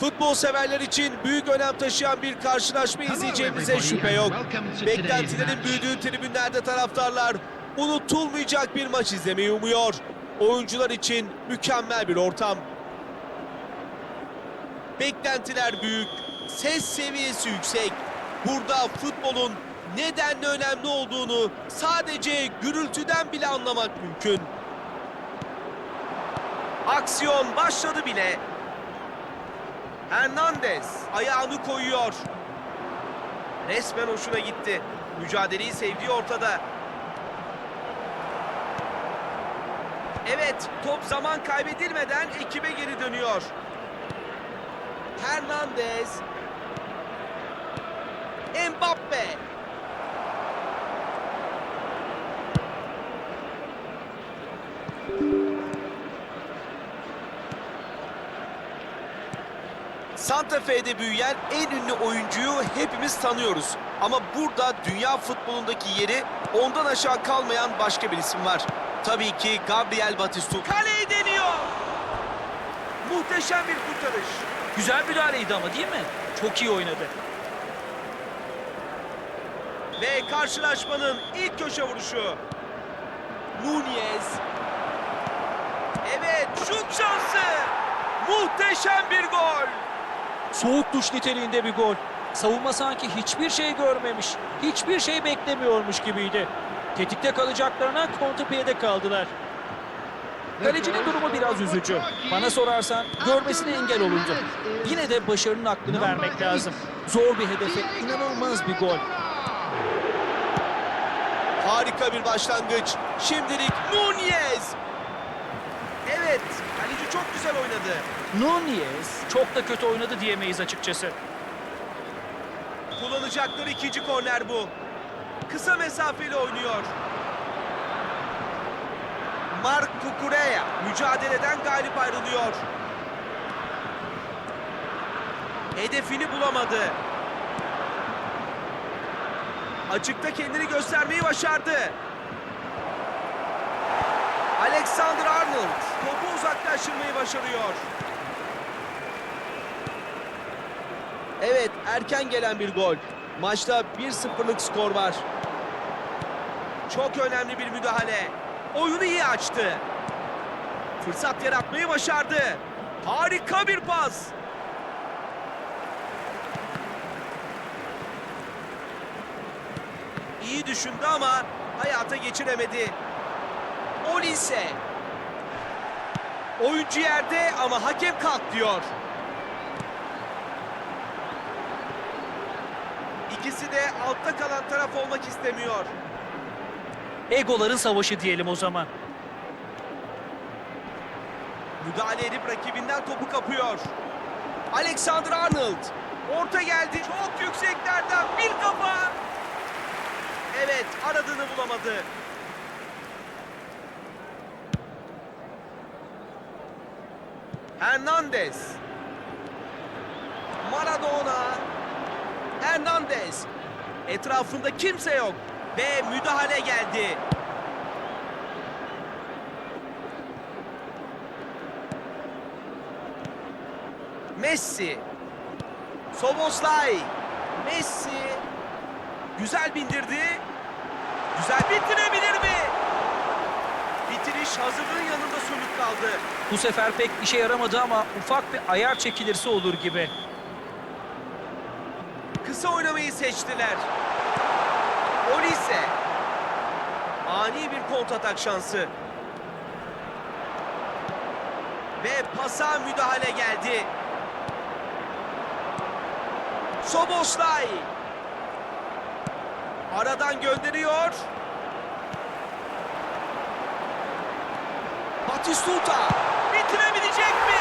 Futbol severler için büyük önem taşıyan bir karşılaşma izleyeceğimize şüphe yok. Beklentilerin büyüdüğü tribünlerde taraftarlar unutulmayacak bir maç izlemeyi umuyor. Oyuncular için mükemmel bir ortam. Beklentiler büyük, ses seviyesi yüksek. Burada futbolun nedenle önemli olduğunu sadece gürültüden bile anlamak mümkün. Aksiyon başladı bile. Hernandez ayağını koyuyor. Resmen hoşuna gitti. Mücadeleyi sevdiği ortada. Evet, top zaman kaybedilmeden ekibe geri dönüyor. Hernandez. Mbappe. Santa Fe'de büyüyen en ünlü oyuncuyu hepimiz tanıyoruz. Ama burada dünya futbolundaki yeri ondan aşağı kalmayan başka bir isim var. Tabii ki Gabriel Batistuta. Kaleyi deniyor. Muhteşem bir kurtarış. Güzel müdahaleydi ama değil mi? Çok iyi oynadı. Ve karşılaşmanın ilk köşe vuruşu. Nunez. Evet, şut şansı. Muhteşem bir gol. Soğuk duş niteliğinde bir gol. Savunma sanki hiçbir şey görmemiş, hiçbir şey beklemiyormuş gibiydi. Tetikte kalacaklarına kontrpiyede kaldılar. Kalecinin durumu biraz üzücü. Bana sorarsan görmesine engel olundu. Yine de başarının hakkını vermek lazım. Zor bir hedefe inanılmaz bir gol. Harika bir başlangıç. Şimdilik Nunez. Evet, kaleci çok güzel oynadı. Nunez çok da kötü oynadı diyemeyiz açıkçası. Kullanacakları ikinci korner bu. Kısa mesafeli oynuyor. Mark Kukureya mücadeleden galip ayrılıyor. Hedefini bulamadı. Açıkta kendini göstermeyi başardı. Alexander Arnold topu uzaklaştırmayı başarıyor. Evet, erken gelen bir gol. Maçta 1-0'lık skor var. Çok önemli bir müdahale. Oyunu iyi açtı. Fırsat yaratmayı başardı. Harika bir pas. İyi düşündü ama hayata geçiremedi. Olise. Oyuncu yerde ama hakem kalk diyor. İkisi de altta kalan taraf olmak istemiyor. Egoların savaşı diyelim o zaman. Müdahale edip rakibinden topu kapıyor. Alexander Arnold. Orta geldi. Çok yükseklerden bir kafa. Evet aradığını bulamadı. Hernandez. Maradona. Hernandez. Etrafında kimse yok. Ve müdahale geldi. Messi. Soboslay. Messi. Güzel bindirdi. Güzel bitirebilir mi? Bitiriş hazırlığın yanında sönük kaldı. Bu sefer pek işe yaramadı ama ufak bir ayar çekilirse olur gibi. Kısa oynamayı seçtiler. Olise. Ani bir kontratak şansı. Ve pasa müdahale geldi. Soboslay. Aradan gönderiyor. Batistuta. Bitirebilecek mi?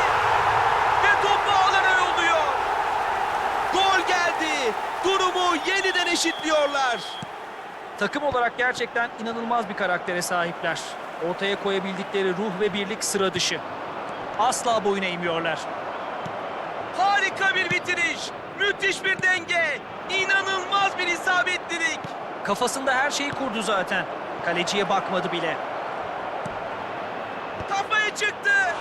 Ve topu ağlara yolluyor. Gol geldi. Durumu yeniden eşitliyorlar. Takım olarak gerçekten inanılmaz bir karaktere sahipler. Ortaya koyabildikleri ruh ve birlik sıra dışı. Asla boyun eğmiyorlar. Harika bir bitiriş. Müthiş bir denge. İnanılmaz bir isabetlilik. Kafasında her şeyi kurdu zaten. Kaleciye bakmadı bile. Çıktı.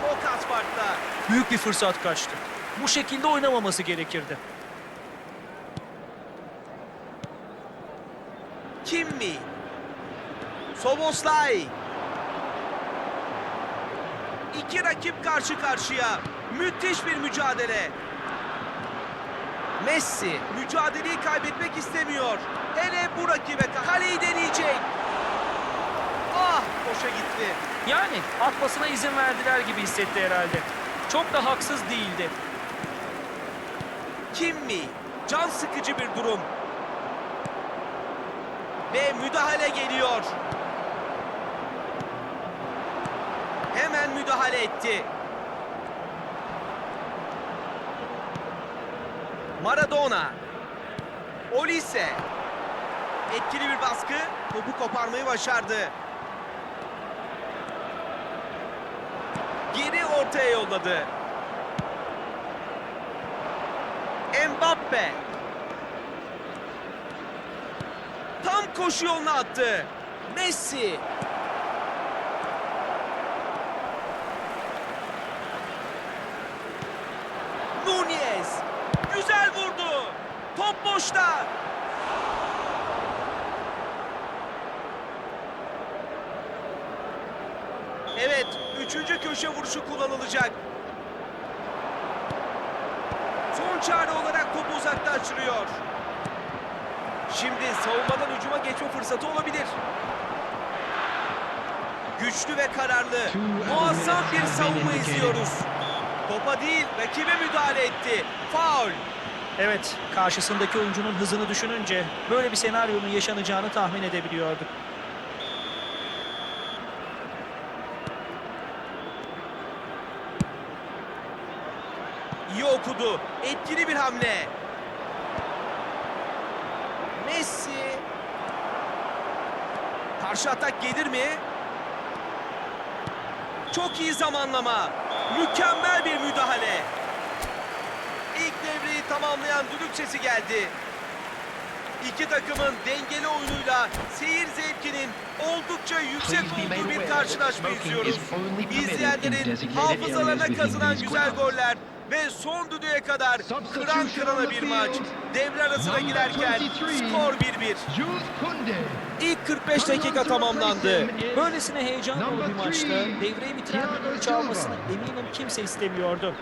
Çok az farkla. Büyük bir fırsat kaçtı. Bu şekilde oynamaması gerekirdi. Kim mi? Soboslay. İki rakip karşı karşıya. Müthiş bir mücadele. Messi mücadeleyi kaybetmek istemiyor. Hele bu rakibe kaleyi deneyecek. Ah boşa gitti. Yani atmasına izin verdiler gibi hissetti herhalde. Çok da haksız değildi. Kim mi? Can sıkıcı bir durum. Ve müdahale geliyor. Hemen müdahale etti. Maradona. Olise. Etkili bir baskı. Topu koparmayı başardı. Geri ortaya yolladı. Mbappe. Tam koşu yoluna attı. Messi. Nunez. Güzel vurdu. Top boşta. Evet, üçüncü köşe vuruşu kullanılacak. Son çare olarak topu uzaklaştırıyor. Şimdi savunmadan hücuma geçme fırsatı olabilir. Güçlü ve kararlı, muazzam bir savunma izliyoruz. Topa değil, rakibe müdahale etti. Faul. Evet, karşısındaki oyuncunun hızını düşününce böyle bir senaryonun yaşanacağını tahmin edebiliyorduk. İyi okudu. Etkili bir hamle. Messi. Karşı atak gelir mi? Çok iyi zamanlama. Mükemmel bir müdahale. İlk devreyi tamamlayan düdük sesi geldi. İki takımın dengeli oyunuyla seyir zevkinin oldukça yüksek olduğu bir karşılaşma izliyoruz. İzleyenlerin hafızalarına kazınan güzel goller ve son düdüğe kadar kıran kırana bir maç. Devre arasına girerken skor 1-1. İlk 45 dakika tamamlandı. Böylesine heyecan dolu bir maçta devreyi bitiren düdüğün çalmasını eminim kimse istemiyordu.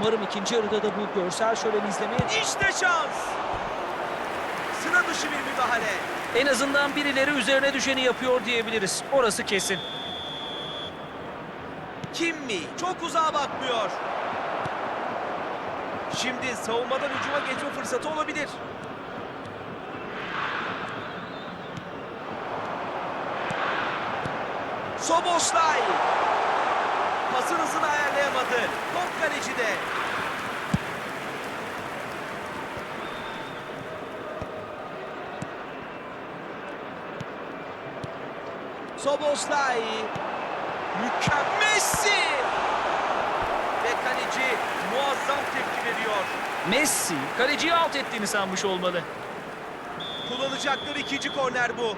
Umarım ikinci yarıda da bu görsel şöleni izlemeye İşte şans. Sıra dışı bir müdahale. en azından birileri üzerine düşeni yapıyor diyebiliriz. Orası kesin. Kim mi? Çok uzağa bakmıyor. Şimdi savunmadan hücuma geçme fırsatı olabilir. Soboslay. Pasın hızını ayarlayamadı. Top kalecide. Soboslay. Mükemmel Messi. Ve kaleci muazzam tepki veriyor. Messi kaleciyi alt ettiğini sanmış olmalı. Kullanacakları ikinci korner bu.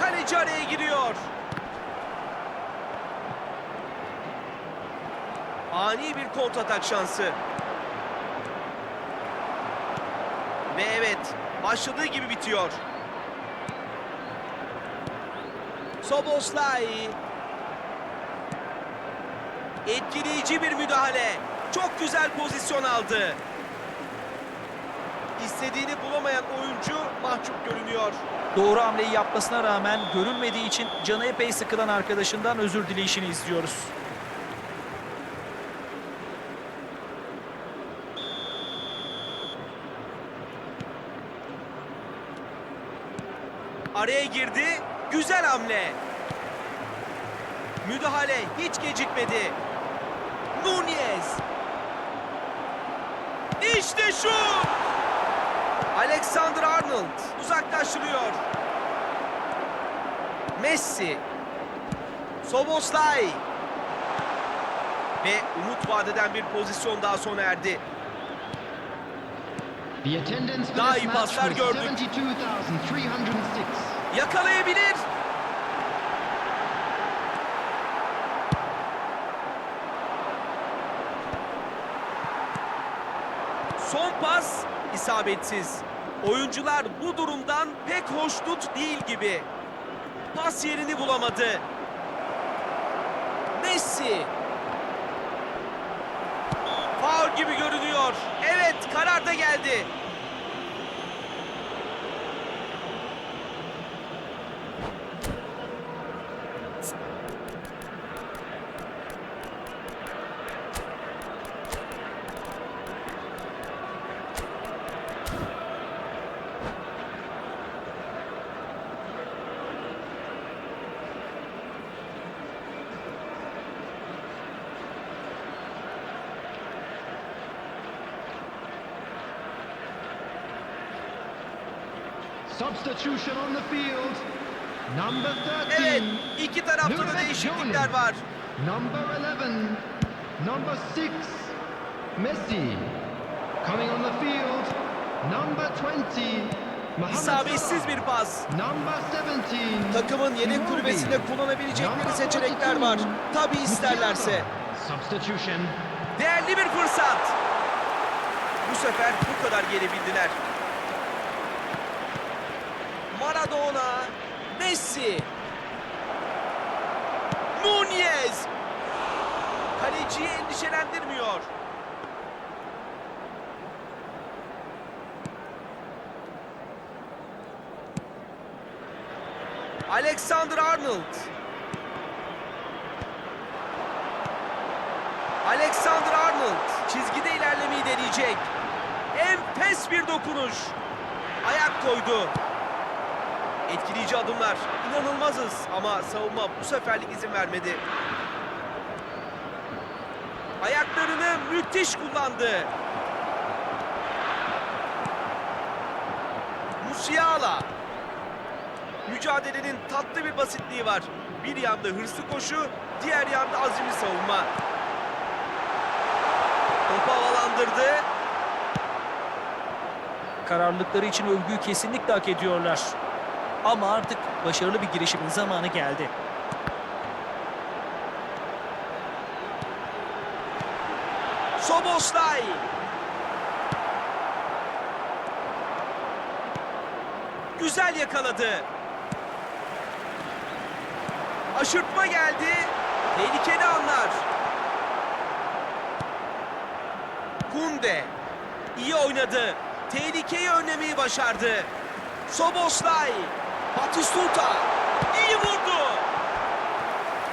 Kaleci araya giriyor. Ani bir kontratak şansı. Ve evet, başladığı gibi bitiyor. Soboslay. Etkileyici bir müdahale. Çok güzel pozisyon aldı. İstediğini bulamayan oyuncu mahcup görünüyor. Doğru hamleyi yapmasına rağmen görülmediği için canı epey sıkılan arkadaşından özür dileyişini izliyoruz. Araya girdi. Güzel hamle. Müdahale hiç gecikmedi. Nunez. İşte şu. Alexander Arnold uzaklaştırıyor. Messi. Soboslay. Ve umut vadeden bir pozisyon daha sona erdi. Daha iyi paslar gördük. 72,306. Yakalayabilir. Son pas isabetsiz. Oyuncular bu durumdan pek hoşnut değil gibi. Pas yerini bulamadı. Messi. Faul gibi görünüyor. Evet karar da geldi. Substitution on the field. Number 13. Evet iki tarafta da değişiklikler var. Number 11. Number 6. Messi. Coming on the field. Number 20. Mohamed İsabetsiz bir pas. Number 17. Takımın yedek kulübesinde kullanabilecekleri seçenekler 42. var. Tabi isterlerse. Değerli bir fırsat. Bu sefer bu kadar gelebildiler. Maradona, Messi, Nunez. Kaleciyi endişelendirmiyor. Alexander Arnold. Alexander Arnold çizgide ilerlemeyi deneyecek. Enfes bir dokunuş. Ayak koydu. Etkileyici adımlar. İnanılmazız ama savunma bu seferlik izin vermedi. Ayaklarını müthiş kullandı. Musiala. Mücadelenin tatlı bir basitliği var. Bir yanda hırslı koşu, diğer yanda azimli savunma. Topu havalandırdı. Kararlılıkları için övgüyü kesinlikle hak ediyorlar. Ama artık başarılı bir girişimin zamanı geldi. Soboslay. Güzel yakaladı. Aşırtma geldi. Tehlikeli anlar. Kunde. iyi oynadı. Tehlikeyi önlemeyi başardı. Soboslay. Batistuta. iyi vurdu.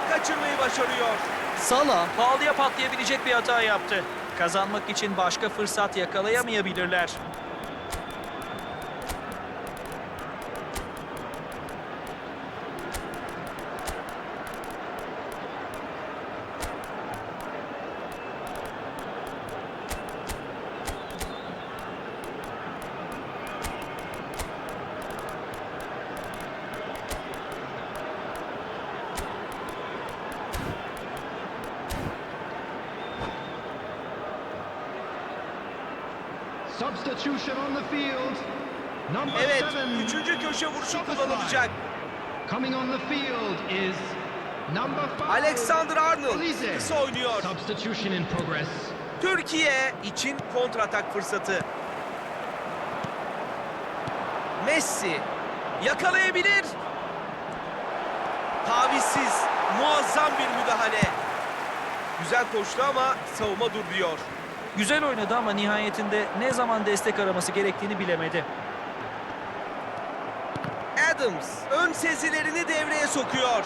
Kaçırmayı başarıyor. Salah pahalıya patlayabilecek bir hata yaptı. Kazanmak için başka fırsat yakalayamayabilirler. Substitution on the field. Number Evet, üçüncü köşe vuruşu kullanılacak. Coming on the field is. Alexander Arnold kısa oynuyor. Substitution in progress. Türkiye için kontratak fırsatı. Messi yakalayabilir. Tavizsiz muazzam bir müdahale. Güzel koştu ama savunma dur diyor. Güzel oynadı ama nihayetinde ne zaman destek araması gerektiğini bilemedi. Adams ön sezilerini devreye sokuyor.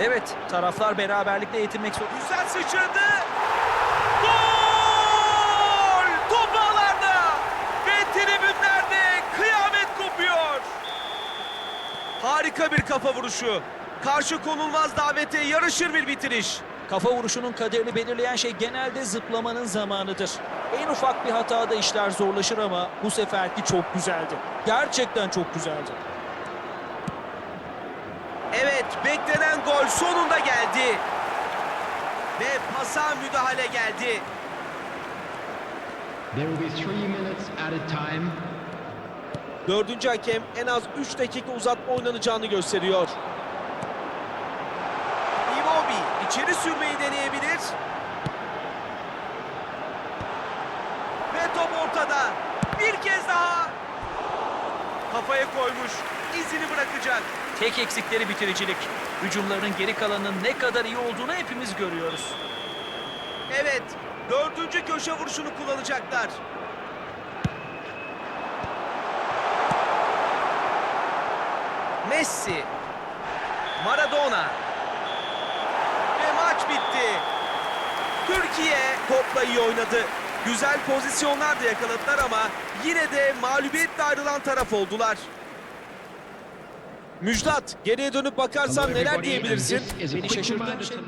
Evet, taraflar beraberlikle yetinmek zorunda. Güzel sıçradı. Gol! Top ağlarda ve tribünlerde kıyamet kopuyor. Harika bir kafa vuruşu. Karşı konulmaz davete yarışır bir bitiriş. Kafa vuruşunun kaderini belirleyen şey genelde zıplamanın zamanıdır. En ufak bir hatada işler zorlaşır ama bu seferki çok güzeldi. Gerçekten çok güzeldi. Evet, beklenen gol sonunda geldi. Ve pasa müdahale geldi. There will be three minutes added time. Dördüncü hakem en az 3 dakika uzatma oynanacağını gösteriyor. Iwobi içeri sürmeyi deneyebilir. Ve top ortada. Bir kez daha. Kafaya koymuş. İzini bırakacak. Tek eksikleri bitiricilik. Hücumlarının geri kalanının ne kadar iyi olduğunu hepimiz görüyoruz. Evet. Dördüncü köşe vuruşunu kullanacaklar. Messi. Maradona. Ve maç bitti. Türkiye topla iyi oynadı. Güzel pozisyonlar da yakaladılar ama yine de mağlubiyetle ayrılan taraf oldular. Müjdat, geriye dönüp bakarsan neler diyebilirsin? Beni şaşırtan şey